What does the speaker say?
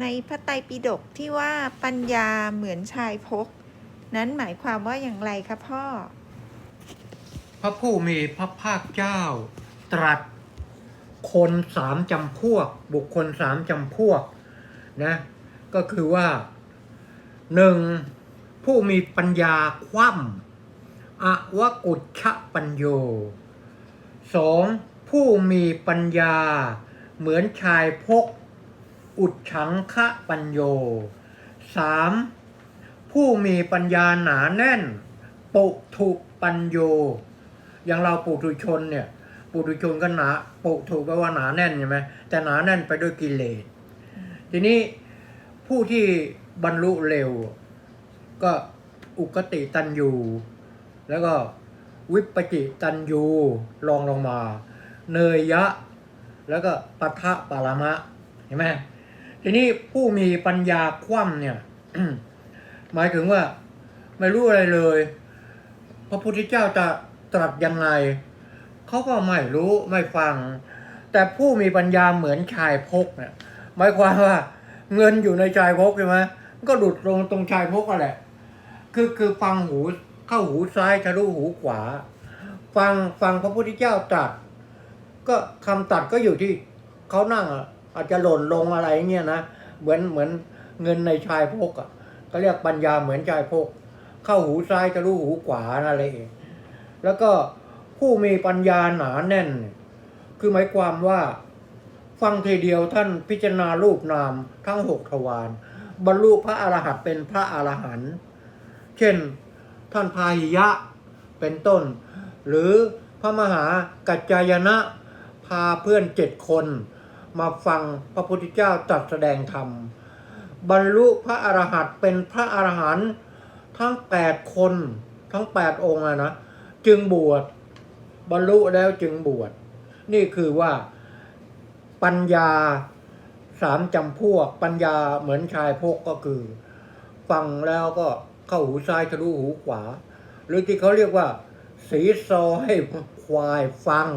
ในพระไตรปิฎกที่ว่าปัญญาเหมือนชายพก นั้นหมายความว่าอย่างไรคะพ่อ พระผู้มีพระภาคเจ้า ตรัสคนสามจำพวก บุคคลสามจำพวกนะก็คือว่าหนึ่งผู้มีปัญญาคว่ำอวกุชชปัญโยสองผู้มีปัญญาเหมือนชายพก อุดฉังคะปัญโยสามผู้มีปัญญาหนาแน่น ปุถุปัญโย อย่างเราปุถุชนเนี่ย ปุถุชนก็หนาปุถุแปลว่าหนาแน่นใช่ไหมแต่หนาแน่นไปด้วยกิเลส ทีนี้ผู้ที่บรรลุเร็ว ก็อุกติตันยูแล้วก็วิปปิตันยูลองลงมา เนยยะ แล้วก็ปัทะปารมะ เห็นไหม ทีนี้ผู้มีปัญญาคว่ำเนี่ยหมายถึงว่าไม่รู้อะไรเลย พระพุทธเจ้าจะตรัสยังไงเขาก็ไม่รู้ไม่ฟัง แต่ผู้มีปัญญาเหมือนชายพกเนี่ยหมายความว่าเงินอยู่ในชายพกใช่ไหมก็ดุดลงตรงชายพกอะแหละ คือคือฟังหูเข้าหูซ้ายทะลุหูขวา ฟังฟังพระพุทธเจ้าตรัสก็คำตัดก็อยู่ที่เขานั่งอะ อาจจะหล่นลงอะไรเงี้ยนะเหมือนเหมือนเงินในชายพกอะก็เรียกปัญญาเหมือนชายพก เข้าหูซ้ายทะลุหูขวาอะไรเองแล้วก็ผู้มีปัญญาหนาแน่น คือหมายความว่า ฟังทีเดียวท่านพิจารณารูปนามทั้งหกทวารบรรลุพระอรหันต์เป็นพระอรหันต์เช่นท่านพาหิยะเป็นต้น หรือพระมหากัจจายนะพาเพื่อนเจ็ดคน มาฟังพระพุทธเจ้าตรัสแสดงธรรม บรรลุพระอรหันต์เป็นพระอรหันต์ทั้งแปดคนทั้งแปดองค์นะจึงบวชบรรลุแล้วจึงบวชนี่คือว่าปัญญาสามจำพวก ปัญญาเหมือนชายพกก็คือ ฟังแล้วก็เข้าหูซ้ายทะลุหูขวา หรือที่เขาเรียกว่า สีซอให้ควายฟัง